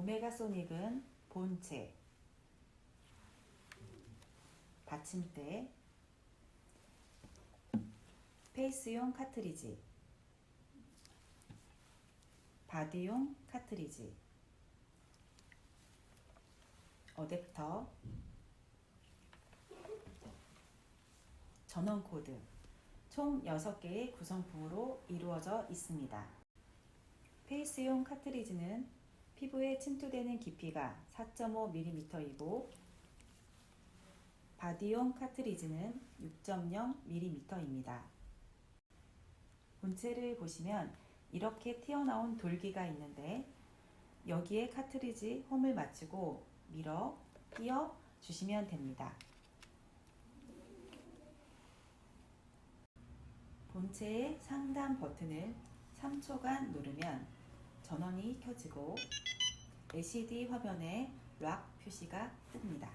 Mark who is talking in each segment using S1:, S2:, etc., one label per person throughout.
S1: 오메가소닉은 본체, 받침대, 페이스용 카트리지, 바디용 카트리지, 어댑터, 전원 코드, 총 6개의 구성품으로 이루어져 있습니다. 페이스용 카트리지는 피부에 침투되는 깊이가 4.5mm이고 바디용 카트리지는 6.0mm입니다. 본체를 보시면 이렇게 튀어나온 돌기가 있는데 여기에 카트리지 홈을 맞추고 밀어 끼워 주시면 됩니다. 본체의 상단 버튼을 3초간 누르면 전원이 켜지고 LCD 화면에 락 표시가 뜹니다.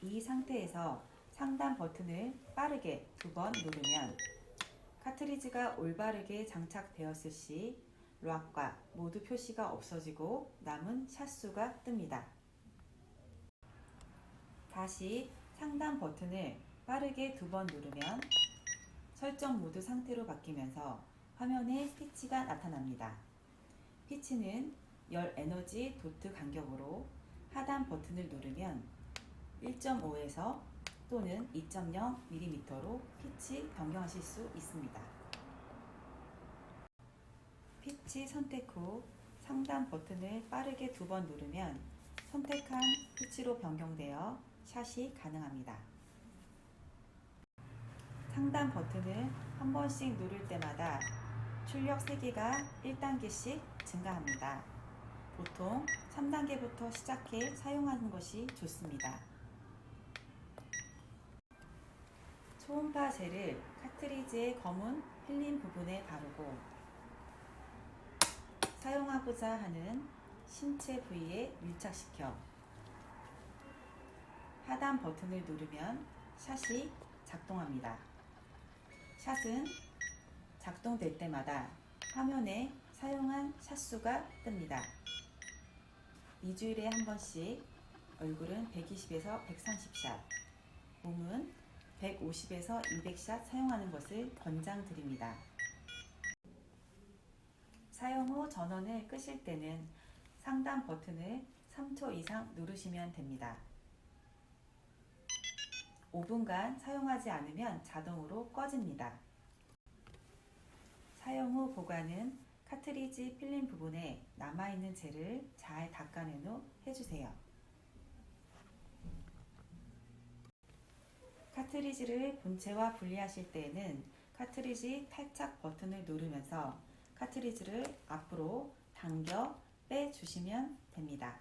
S1: 이 상태에서 상단 버튼을 빠르게 두 번 누르면 카트리지가 올바르게 장착되었을 시 락과 모두 표시가 없어지고 남은 샷수가 뜹니다. 다시 상단 버튼을 빠르게 두 번 누르면 설정 모드 상태로 바뀌면서 화면에 피치가 나타납니다. 피치는 열 에너지 도트 간격으로 하단 버튼을 누르면 1.5에서 또는 2.0mm로 피치 변경하실 수 있습니다. 피치 선택 후 상단 버튼을 빠르게 두 번 누르면 선택한 피치로 변경되어 샷이 가능합니다. 상단 버튼을 한 번씩 누를 때마다 출력 세기가 1단계씩 증가합니다. 보통 3단계부터 시작해 사용하는 것이 좋습니다. 초음파 젤을 카트리지의 검은 필름 부분에 바르고 사용하고자 하는 신체 부위에 밀착시켜 하단 버튼을 누르면 샷이 작동합니다. 샷은 작동될 때마다 화면에 사용한 샷수가 뜹니다. 2주일에 한 번씩 얼굴은 120에서 130샷, 몸은 150에서 200샷 사용하는 것을 권장드립니다. 사용 후 전원을 끄실 때는 상단 버튼을 3초 이상 누르시면 됩니다. 5분간 사용하지 않으면 자동으로 꺼집니다. 사용 후 보관은 카트리지 필름 부분에 남아있는 젤을 잘 닦아낸 후 해주세요. 카트리지를 본체와 분리하실 때에는 카트리지 탈착 버튼을 누르면서 카트리지를 앞으로 당겨 빼주시면 됩니다.